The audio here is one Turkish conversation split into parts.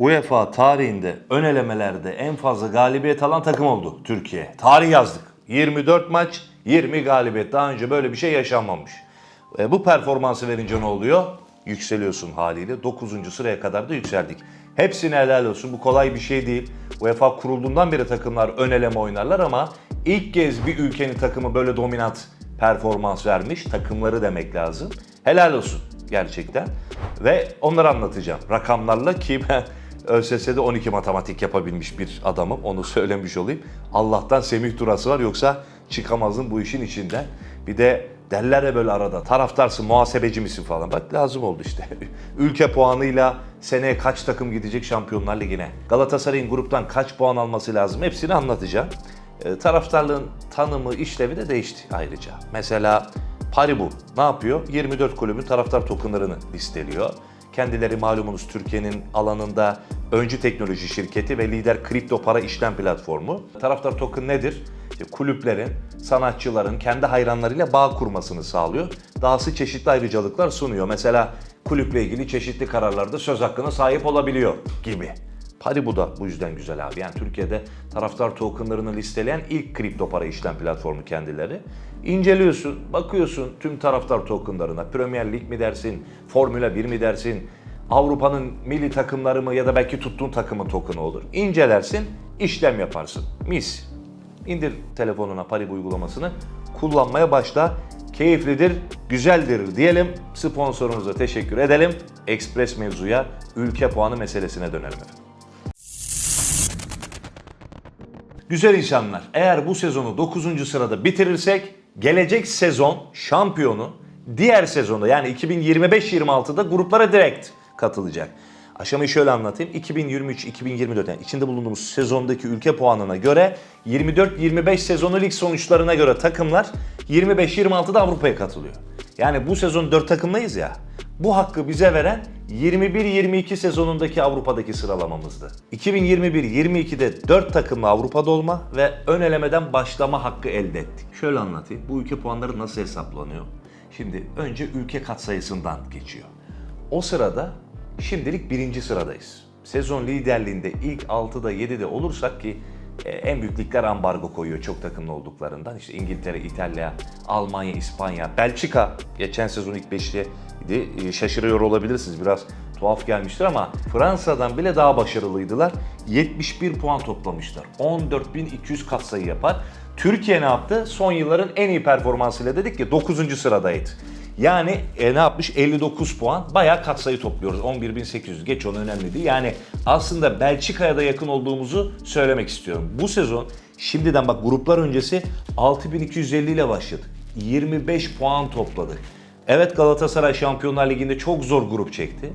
UEFA tarihinde ön elemelerde en fazla galibiyet alan takım oldu Türkiye. Tarih yazdık. 24 maç, 20 galibiyet. Daha önce böyle bir şey yaşanmamış. E, bu performansı verince ne oluyor? Yükseliyorsun haliyle. 9. sıraya kadar da yükseldik. Hepsine helal olsun. Bu kolay bir şey değil. UEFA kurulduğundan beri takımlar ön eleme oynarlar ama ilk kez bir ülkenin takımı böyle dominant performans vermiş. Takımları demek lazım. Helal olsun gerçekten. Ve onları anlatacağım rakamlarla ki ben ÖSS'de 12 matematik yapabilmiş bir adamım. Onu söylemiş olayım. Allah'tan Semih Durası var yoksa çıkamazdım bu işin içinden. Bir de derler ya böyle arada taraftarsın muhasebeci misin falan. Bak lazım oldu işte. Ülke puanıyla seneye kaç takım gidecek Şampiyonlar Ligi'ne? Galatasaray'ın gruptan kaç puan alması lazım? Hepsini anlatacağım. E, taraftarlığın tanımı, işlevi de değişti ayrıca. Mesela Paribu ne yapıyor? 24 kulübün taraftar tokenlarını listeliyor. Kendileri malumunuz Türkiye'nin alanında öncü teknoloji şirketi ve lider kripto para işlem platformu. Taraftar token nedir? İşte kulüplerin, sanatçıların kendi hayranlarıyla bağ kurmasını sağlıyor. Dahası çeşitli ayrıcalıklar sunuyor. Mesela kulüple ilgili çeşitli kararlarda söz hakkına sahip olabiliyor gibi. Paribu da bu yüzden güzel abi. Yani Türkiye'de taraftar tokenlarını listeleyen ilk kripto para işlem platformu kendileri. İnceliyorsun, bakıyorsun tüm taraftar tokenlarına. Premier Lig mi dersin, Formula 1 mi dersin, Avrupa'nın milli takımları mı ya da belki tuttuğun takımın token'ı olur. İncelersin, işlem yaparsın. Mis. İndir telefonuna Paribu uygulamasını, kullanmaya başla. Keyiflidir, güzeldir diyelim. Sponsorunuza teşekkür edelim. Express mevzuya, ülke puanı meselesine dönelim efendim. Güzel insanlar, eğer bu sezonu 9. sırada bitirirsek gelecek sezon şampiyonu diğer sezonda yani 2025-26'da gruplara direkt katılacak. Aşamayı şöyle anlatayım. 2023-2024 yani içinde bulunduğumuz sezondaki ülke puanına göre 24-25 sezonu lig sonuçlarına göre takımlar 25-26'da Avrupa'ya katılıyor. Yani bu sezon 4 takımlayız ya. Bu hakkı bize veren 21-22 sezonundaki Avrupa'daki sıralamamızdı. 2021-22'de 4 takımla Avrupa'da olma ve ön elemeden başlama hakkı elde ettik. Şöyle anlatayım. Bu ülke puanları nasıl hesaplanıyor? Şimdi önce ülke katsayısından geçiyor. O sırada şimdilik birinci sıradayız. Sezon liderliğinde ilk 6'da 7'de olursak ki e, en büyük ligler ambargo koyuyor çok takımlı olduklarından. İşte İngiltere, İtalya, Almanya, İspanya, Belçika geçen sezon ilk 5'te idi. Şaşırıyor olabilirsiniz biraz tuhaf gelmiştir ama Fransa'dan bile daha başarılıydılar. 71 puan toplamışlar. 14.200 katsayı yapar. Türkiye ne yaptı? Son yılların en iyi performansıyla dedik ki 9. sıradaydı. Yani e, ne yapmış? 59 puan. Bayağı katsayı topluyoruz. 11.800. Geç onu önemli değil. Yani aslında Belçika'ya da yakın olduğumuzu söylemek istiyorum. Bu sezon şimdiden bak gruplar öncesi 6250 ile başladık. 25 puan topladık. Evet Galatasaray Şampiyonlar Ligi'nde çok zor grup çekti.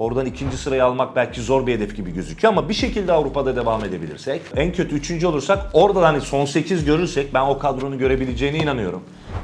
Oradan ikinci sırayı almak belki zor bir hedef gibi gözüküyor ama bir şekilde Avrupa'da devam edebilirsek, en kötü üçüncü olursak orada da hani son 8 görürsek ben o kadronun görebileceğine inanıyorum.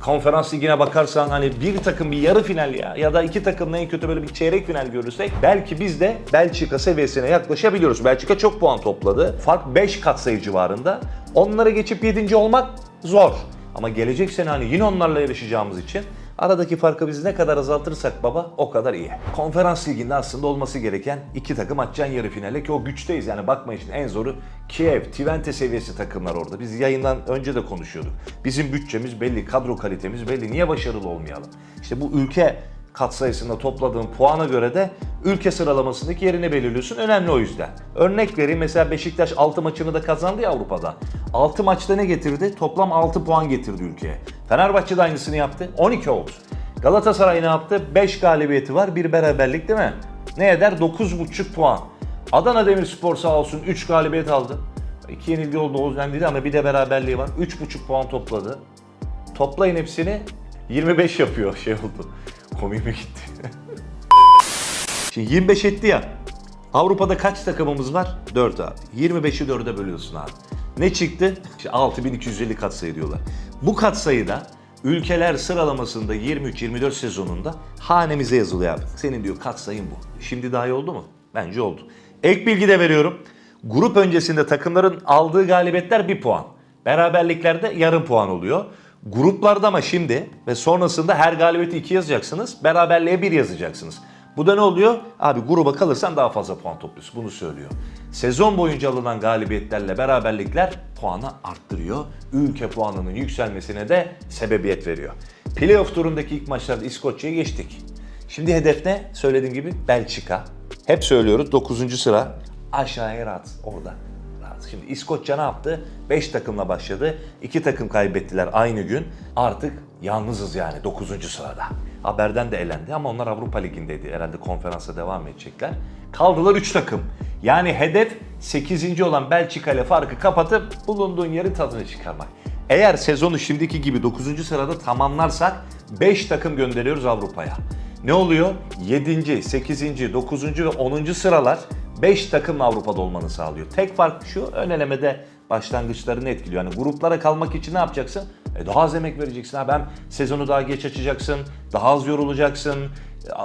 Konferans ligine bakarsan hani bir takım bir yarı final ya ya da iki takımla en kötü böyle bir çeyrek final görürsek belki biz de Belçika seviyesine yaklaşabiliyoruz. Belçika çok puan topladı. Fark 5 katsayı civarında. Onlara geçip 7. olmak zor. Ama gelecek sene hani yine onlarla yarışacağımız için Aradaki farkı biz ne kadar azaltırsak baba o kadar iyi. Konferans liginde aslında olması gereken iki takım atacaksın yarı finale ki o güçteyiz. Yani bakmayın şimdi en zoru Kiev, Twente seviyesi takımlar orada. Biz yayından önce de konuşuyorduk. Bizim bütçemiz belli, kadro kalitemiz belli. Niye başarılı olmayalım? İşte bu ülke katsayısında topladığın puana göre de ülke sıralamasındaki yerini belirliyorsun. Önemli o yüzden. Örnek vereyim mesela Beşiktaş 6 maçını da kazandı ya Avrupa'da. 6 maçta ne getirdi? Toplam 6 puan getirdi ülkeye. Fenerbahçe de aynısını yaptı. 12 oldu. Galatasaray ne yaptı? 5 galibiyeti var, bir beraberlik değil mi? Ne eder? 9,5 puan. Adana Demirspor sağ olsun 3 galibiyet aldı. 2 yenilgi oldu o yüzden değil ama bir de beraberliği var. 3,5 puan topladı. Toplayın hepsini 25 yapıyor şey oldu. Komiğime gitti. Şimdi 25 etti ya. Avrupa'da kaç takımımız var? 4 abi. 25'i 4'e bölüyorsun abi. Ne çıktı? İşte 6250 katsayı diyorlar. Bu katsayıda ülkeler sıralamasında 23-24 sezonunda hanemize yazılıyor abi. Senin diyor katsayın bu. Şimdi daha iyi oldu mu? Bence oldu. Ek bilgi de veriyorum. Grup öncesinde takımların aldığı galibiyetler 1 puan. Beraberliklerde yarım puan oluyor. Gruplarda ama şimdi ve sonrasında her galibiyeti 2 yazacaksınız. Beraberliğe 1 yazacaksınız. Bu da ne oluyor? Abi gruba kalırsan daha fazla puan topluyorsun. Bunu söylüyor. Sezon boyunca alınan galibiyetlerle beraberlikler puanı arttırıyor. Ülke puanının yükselmesine de sebebiyet veriyor. Playoff turundaki ilk maçlarda İskoçya'ya geçtik. Şimdi hedef ne? Söylediğim gibi Belçika. Hep söylüyoruz 9. sıra aşağıya rahat orada. Şimdi İskoçya ne yaptı? 5 takımla başladı. 2 takım kaybettiler aynı gün. Artık yalnızız yani 9. sırada. Haberden de elendi ama onlar Avrupa Ligi'ndeydi. Herhalde konferansa devam edecekler. Kaldılar 3 takım. Yani hedef 8. olan Belçika ile farkı kapatıp bulunduğun yerin tadını çıkarmak. Eğer sezonu şimdiki gibi 9. sırada tamamlarsak 5 takım gönderiyoruz Avrupa'ya. Ne oluyor? 7. 8. 9. ve 10. sıralar 5 takım Avrupa'da olmanı sağlıyor. Tek fark şu ön elemede başlangıçlarını etkiliyor. Yani gruplara kalmak için ne yapacaksın? E daha az emek vereceksin. Ha ben sezonu daha geç açacaksın, daha az yorulacaksın,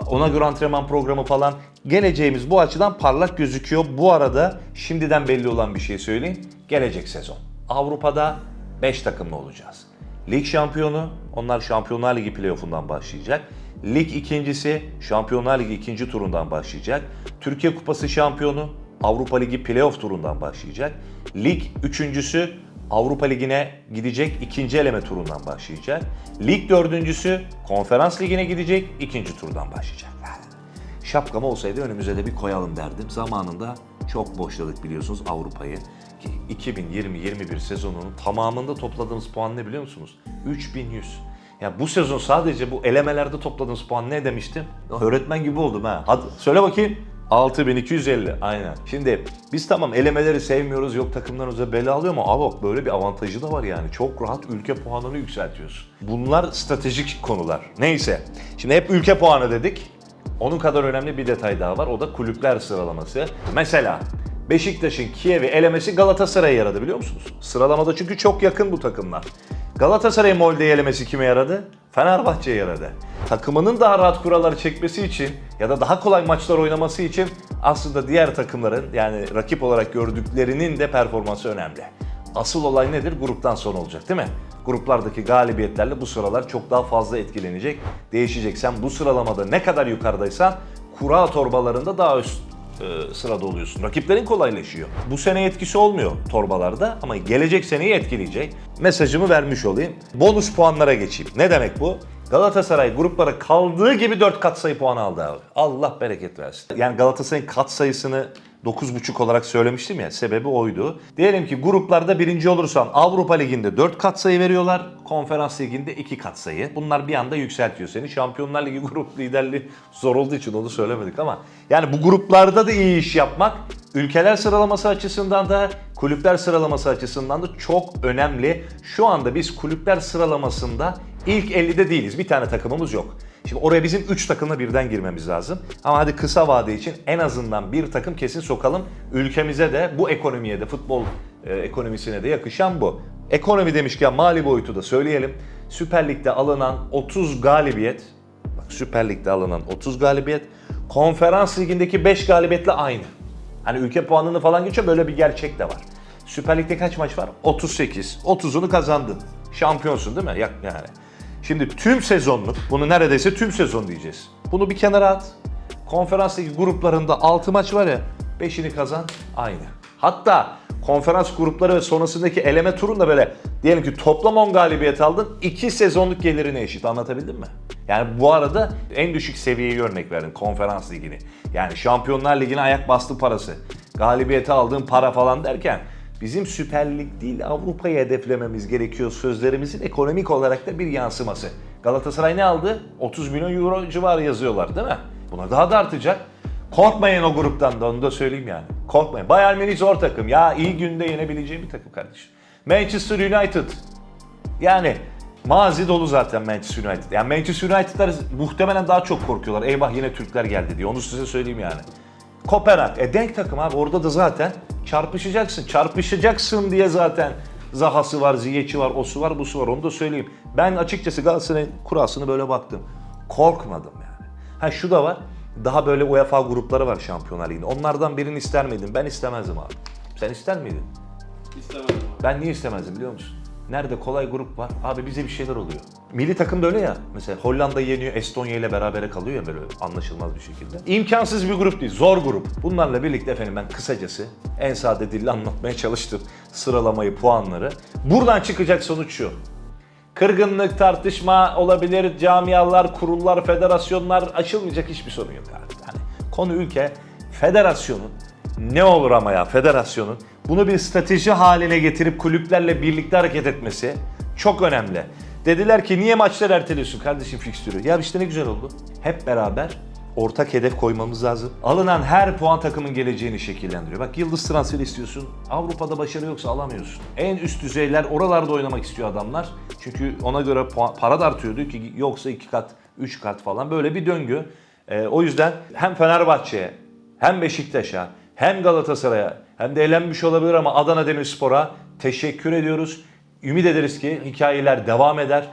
ona göre antrenman programı falan. Geleceğimiz bu açıdan parlak gözüküyor. Bu arada şimdiden belli olan bir şey söyleyeyim. Gelecek sezon. Avrupa'da 5 takımlı olacağız. Lig şampiyonu, onlar Şampiyonlar Ligi playoff'undan başlayacak. Lig ikincisi, Şampiyonlar Ligi ikinci turundan başlayacak. Türkiye Kupası şampiyonu, Avrupa Ligi playoff turundan başlayacak. Lig üçüncüsü, Avrupa Ligi'ne gidecek ikinci eleme turundan başlayacak. Lig dördüncüsü, Konferans Ligi'ne gidecek ikinci turdan başlayacak. Şapkam olsaydı önümüze de bir koyalım derdim. Zamanında çok boşladık biliyorsunuz Avrupa'yı. Ki 2020-21 sezonunun tamamında topladığımız puan ne biliyor musunuz? 3100. Ya bu sezon sadece bu elemelerde topladığımız puan ne demiştim? Öğretmen gibi oldum ha. Hadi söyle bakayım. 6250 aynen. Şimdi biz tamam elemeleri sevmiyoruz yok takımlarımıza bela alıyor ama bak böyle bir avantajı da var yani. Çok rahat ülke puanını yükseltiyorsun. Bunlar stratejik konular. Neyse. Şimdi hep ülke puanı dedik. Onun kadar önemli bir detay daha var. O da kulüpler sıralaması. Mesela Beşiktaş'ın Kiev'i elemesi Galatasaray'a yaradı biliyor musunuz? Sıralamada çünkü çok yakın bu takımlar. Galatasaray'ın Molde'yi elemesi kime yaradı? Fenerbahçe'ye yaradı. Takımının daha rahat kuralları çekmesi için ya da daha kolay maçlar oynaması için aslında diğer takımların yani rakip olarak gördüklerinin de performansı önemli. Asıl olay nedir? Gruptan sonra olacak değil mi? Gruplardaki galibiyetlerle bu sıralar çok daha fazla etkilenecek, değişecek. Sen bu sıralamada ne kadar yukarıdaysan kura torbalarında daha üst e, sırada oluyorsun. Rakiplerin kolaylaşıyor. Bu sene etkisi olmuyor torbalarda ama gelecek seneyi etkileyecek. Mesajımı vermiş olayım. Bonus puanlara geçeyim. Ne demek bu? Galatasaray gruplara kaldığı gibi 4 kat sayı puan aldı abi. Allah bereket versin. Yani Galatasaray'ın kat sayısını 9.5 olarak söylemiştim ya sebebi oydu. Diyelim ki gruplarda birinci olursan Avrupa Ligi'nde 4 kat sayı veriyorlar. Konferans Ligi'nde 2 kat sayı. Bunlar bir anda yükseltiyor seni. Şampiyonlar Ligi grup liderliği zor olduğu için onu söylemedik ama. Yani bu gruplarda da iyi iş yapmak ülkeler sıralaması açısından da kulüpler sıralaması açısından da çok önemli. Şu anda biz kulüpler sıralamasında ilk 50'de değiliz. Bir tane takımımız yok. Şimdi oraya bizim 3 takımla birden girmemiz lazım. Ama hadi kısa vade için en azından bir takım kesin sokalım. Ülkemize de bu ekonomiye de futbol e, ekonomisine de yakışan bu. Ekonomi demişken mali boyutu da söyleyelim. Süper Lig'de alınan 30 galibiyet, bak Süper Lig'de alınan 30 galibiyet, Konferans Ligi'ndeki 5 galibiyetle aynı. Hani ülke puanını falan geçiyor böyle bir gerçek de var. Süper Lig'de kaç maç var? 38. 30'unu kazandın. Şampiyonsun değil mi? Ya- Yani. Şimdi tüm sezonluk, bunu neredeyse tüm sezon diyeceğiz. Bunu bir kenara at. Konferans ligi gruplarında 6 maç var ya, 5'ini kazan aynı. Hatta konferans grupları ve sonrasındaki eleme turunda böyle diyelim ki toplam 10 galibiyet aldın, 2 sezonluk gelirine eşit anlatabildim mi? Yani bu arada en düşük seviyeyi örnek verdim konferans ligini. Yani Şampiyonlar Ligi'ne ayak bastı parası. Galibiyeti aldığın para falan derken Bizim Süper Lig değil Avrupa'yı hedeflememiz gerekiyor sözlerimizin ekonomik olarak da bir yansıması. Galatasaray ne aldı? 30 milyon euro civarı yazıyorlar değil mi? Buna daha da artacak. Korkmayın o gruptan da onu da söyleyeyim yani. Korkmayın. Bayern Münih zor takım. Ya iyi günde yenebileceğim bir takım kardeşim. Manchester United. Yani mazi dolu zaten Manchester United. Yani Manchester United'lar muhtemelen daha çok korkuyorlar. Eyvah yine Türkler geldi diye. Onu size söyleyeyim yani. Kopenhag. E denk takım abi. Orada da zaten çarpışacaksın. Çarpışacaksın diye zaten Zaha'sı var, Ziyech'i var, osu var, busu var. Onu da söyleyeyim. Ben açıkçası Galatasaray'ın kurasını böyle baktım. Korkmadım yani. Ha şu da var. Daha böyle UEFA grupları var Şampiyonlar Ligi'nde. Onlardan birini ister miydin? Ben istemezdim abi. Sen ister miydin? İstemedim abi. Ben niye istemezdim biliyor musun? Nerede kolay grup var? Abi bize bir şeyler oluyor. Milli takım da öyle ya. Mesela Hollanda yeniyor, Estonya ile berabere kalıyor ya böyle anlaşılmaz bir şekilde. İmkansız bir grup değil, zor grup. Bunlarla birlikte efendim ben kısacası en sade dille anlatmaya çalıştım sıralamayı, puanları. Buradan çıkacak sonuç şu. Kırgınlık, tartışma olabilir, camialar, kurullar, federasyonlar açılmayacak hiçbir sorun yok abi. Yani konu ülke, federasyonun ne olur ama ya federasyonun bunu bir strateji haline getirip kulüplerle birlikte hareket etmesi çok önemli. Dediler ki niye maçlar erteliyorsun kardeşim fikstürü? Ya işte ne güzel oldu. Hep beraber ortak hedef koymamız lazım. Alınan her puan takımın geleceğini şekillendiriyor. Bak yıldız transferi istiyorsun. Avrupa'da başarı yoksa alamıyorsun. En üst düzeyler oralarda oynamak istiyor adamlar. Çünkü ona göre puan, para da artıyordu ki yoksa iki kat, üç kat falan böyle bir döngü. Ee, o yüzden hem Fenerbahçe'ye hem Beşiktaş'a hem Galatasaray'a hem de elenmiş olabilir ama Adana Demirspor'a teşekkür ediyoruz. Ümit ederiz ki hikayeler devam eder.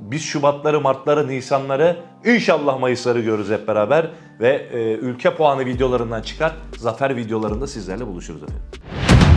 Biz Şubatları, Martları, Nisanları, inşallah Mayısları görürüz hep beraber. Ve e, ülke puanı videolarından çıkar, zafer videolarında sizlerle buluşuruz efendim.